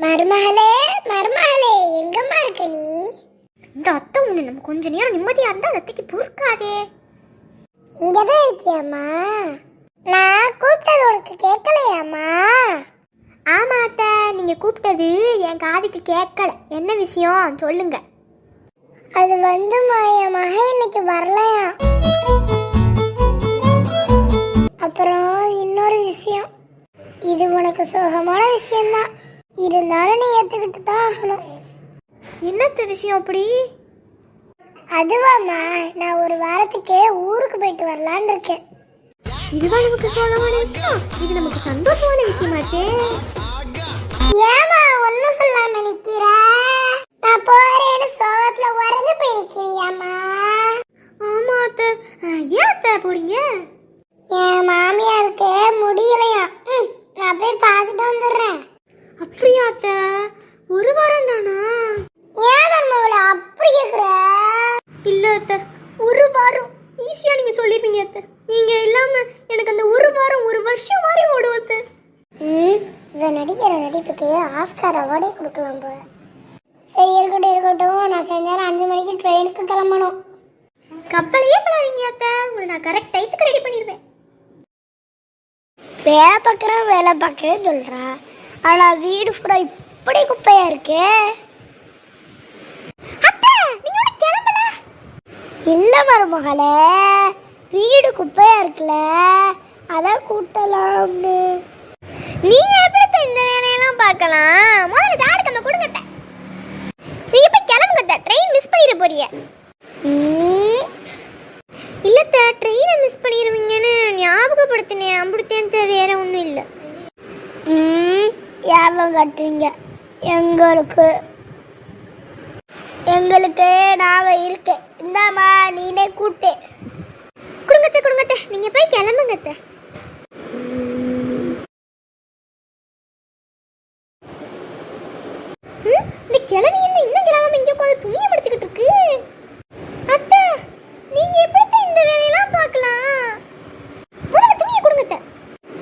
மருமகளே மருமகளே எங்கம்மா இருக்க நீ? இந்த அத்தை ஒன்று நம்ம கொஞ்ச நேரம் நிம்மதியா இருந்தா அந்த அத்தைக்கு பொறுக்காதே. இங்கதான் இருக்கியாம்மா? நான் கூப்பிட்டது உனக்கு கேட்கலையாம்மா? ஆமா அத்தை நீங்க கூப்பிட்டது என் காதுக்கு கேட்கல. என்ன விஷயம்? சொல்லுங்க. அது வந்துமா என் மகன் இன்னைக்கு வரலையா? அப்புறம் இன்னொரு விஷயம். இது உனக்கு சுகமான விஷயம்தான். இருந்தாலும் நீ ஏத்துக்கிட்டு தான் ஆகணும். என்னத்த விஷயம் அப்படி? அதுவாம்மா நான் ஒரு வாரத்துக்கு ஊருக்கு போயிட்டு வரலான்னு இருக்கேன். இதுவா நமக்கு சோகமான விஷயம்? இது நமக்கு சந்தோஷமான விஷயமாச்சே. ஏமா ஒன்னும் சொல்லாம நிக்கிற நான் போறேன்னு சோகத்துல உறைஞ்சு போய் நிக்கிறியாமா ஆமா அத்தை அஹ், ஏன் அத்தை போறீங்க என் மாமியாருக்கு முடியலையா ம், நான் போய் பார்த்துட்டு வந்துடுறேன் அப்படியா அத்தை ஒரு வாரம் தானா ஏன் நம்மள அப்படி கேக்குற இல்ல அத்தை ஒரு வாரம். ஈஸியா நீங்க சொல்லிருப்பீங்க அத்தை. நீங்க இல்லாம எனக்கு அந்த ஒரு வாரம் ஒரு வருஷம் மாதிரி ஓடும் அத்தை. ம் இவன் நடிக்கிற நடிப்புக்கு ஆஸ்கார் அவார்டே கொடுக்கலாம் போல. சரி இருக்கட்டும் இருக்கட்டும். நான் செஞ்ச நேரம் அஞ்சு மணிக்கு ட்ரெயினுக்கு கிளம்பணும். கப்பலையே படாதீங்க அத்தை. உங்களை நான் கரெக்ட் டைத்துக்கு ரெடி பண்ணிடுவேன். வேலை பார்க்குறேன் வேலை பார்க்குறேன்னு சொல்கிறா ஆனால் வீடு பூரா இப்படி குப்பையா இருக்கே அத்தை நீங்க ஒன்றும் கிளம்பல இல்லை மருமகளே வீடு குப்பையா இருக்குல்ல அதான் கூட்டலாம்னு. நீ எப்படி இந்த வேலையெல்லாம் பார்க்கலாம்? முதல்ல ஜாடு கம்ம கொடுங்க நீ நீங்க போய் கிளம்புங்க ட்ரெயின் மிஸ் பண்ணிட போறிய. இல்லத்த ட்ரெயினை மிஸ் பண்ணிடுவீங்கன்னு ஞாபகப்படுத்தினேன். அம்புடுத்தேன் வேற ஒன்றும் இல்லை. ம், ஞாபகம் கட்டுறீங்க? எங்களுக்கு எங்களுக்கு நான் இருக்கு. இந்தாம்மா நீனே கூட்டு. கொடுங்க அத்தை கொடுங்க நீங்க போய் கிளம்புங்க இந்த கிளவி என்ன இன்னும் கிளம்பாம இங்க உட்காந்து துணியை மடிச்சுக்கிட்டு இருக்கு? அத்தை நீங்க எப்படி இந்த வேலையெல்லாம் பார்க்கலாம்? முதல்ல துணியை கொடுங்க அத்தை.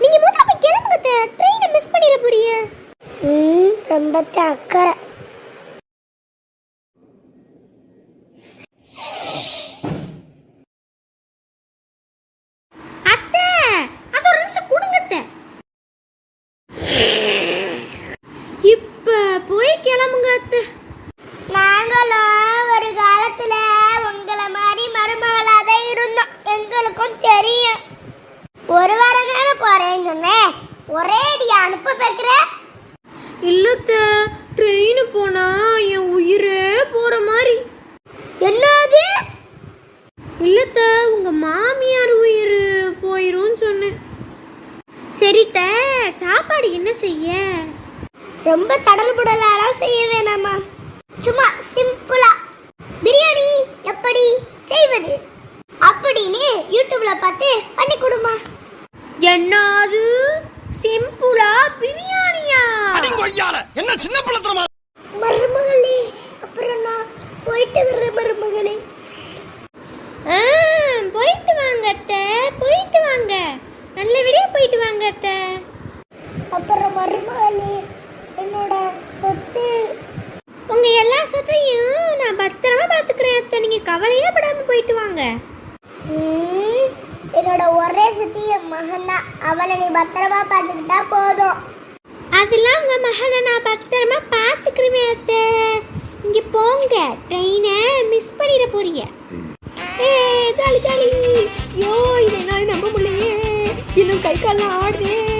நீங்க முதல்ல போய் கிளம்புங்க அத்தை. ட்ரெயினை மிஸ் பண்ணிட போறீங்க. ம், ரொம்ப அக்கறை அத்தை அது ஒரு நிமிஷம் கொடுங்க அத்தை இப்ப போய் கிளம்புங்க அத்தை நாங்களும் ஒரு காலத்துல உங்களை மாதிரி மருமகளாக தான் இருந்தோம் எங்களுக்கும் தெரியும் ஒரு வாரம் தானே போறேன்னு சொன்னேன் ஒரே அடி அனுப்ப பேக்குற இல்லத்த ட்ரெயின் போனா என் உயிரே போற மாதிரி என்னது? இல்லத்த உங்க மாமியார் உயிர் போயிரும் சொன்னேன். சரித்த சாப்பாடு என்ன செய்ய? ரொம்ப தடல் புடலாம் செய்ய வேணாமா. சும்மா சிம்பிளா பிரியாணி எப்படி செய்வது அப்படின்னு யூடியூப்ல பார்த்து பண்ணி கொடுமா என்னது சிம்பிளா பிரியாணியா கொய்யால என்ன சின்ன பிள்ளைத்தனமா மருமகளே அப்புறம் நான் போயிட்டு வர்றேன் மருமகளே. ஆ, போயிட்டு வாங்க அத்தை போயிட்டு வாங்க. நல்ல விடியா போயிட்டு வாங்க அத்தை. அப்புறம் மருமகளே என்னோட சொத்து. உங்க எல்லா சொத்தையும் நான் பத்திரமா பாத்துக்கிறேன் அத்தை. நீங்க கவலையே படாம போயிட்டு வாங்க. என்னோட ஒரே சுத்தி என் மகன் தான். அவனை நீ பத்திரமா பார்த்துக்கிட்டா போதும். அதெல்லாம் உங்க மகனை நான் பத்திரமா பாத்துக்கிறேன் அத்தை. போங்க. ட்ரெயினை மிஸ் பண்ணிட போறீங்க. ஏ ஜாலி ஜாலி. யோ இதை என்னால் நம்ப முடியலையே. இன்னும் கை கால்லாம் ஆடுதே.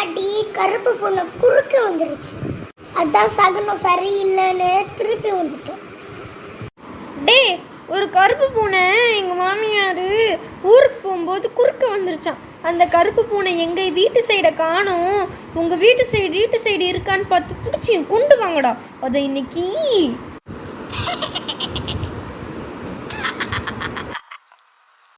முன்னாடி கருப்பு பொண்ணு குறுக்க வந்துருச்சு. அதான் சகுனம் சரியில்லைன்னு திருப்பி வந்துட்டோம். டே ஒரு கருப்பு பூனை எங்க மாமியார் ஊருக்கு போகும்போது குறுக்க வந்துருச்சான் அந்த கருப்பு பூனை எங்கள் வீட்டு சைடை காணோம். உங்க வீட்டு சைடு வீட்டு சைடு இருக்கான்னு பார்த்து பிடிச்சி கொண்டு வாங்கடா. அதை இன்னைக்கு